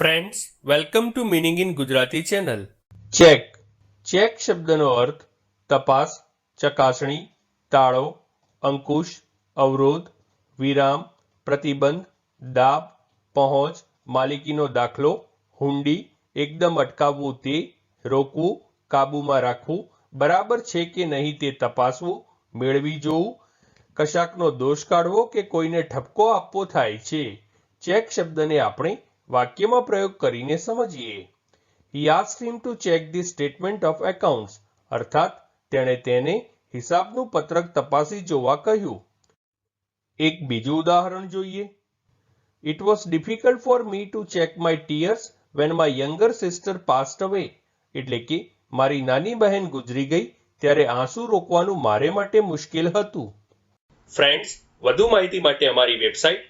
Friends welcome to meaning in Gujarati channel check check શબ્દનો અર્થ, તપાસ, ચકાસણી, તાળો, અંકુશ, અવરોધ, વિરામ, પ્રતિબંધ દાબ પહોંચ, માલિકીનો દાખલો, હુંડી, એકદમ અટકાવવું તે, રોકવું, કાબૂમાં રાખવું, બરાબર છે કે નહીં તે તપાસવું, મેળવી જોવું, કશાકનો દોષ કાઢવો કે કોઈને ઠપકો આપવો થાય છે. ચેક શબ્દને આપણે વાક્યમાં પ્રયોગ કરીને સમજીએ. He asked him to check the statement of accounts અર્થાત, તેણે તેને હિસાબનું પત્રક તપાસી જોવા કહ્યું. એક બીજું ઉદાહરણ જોઈએ. It was difficult for me to check my tears when my younger sister passed away એટલે કે, મારી નાની બહેન ગુજરી ગઈ ત્યારે આંસુ રોકવાનું મારે માટે મુશ્કેલ હતું. ફ્રેન્ડ્સ વધુ માહિતી માટે અમારી website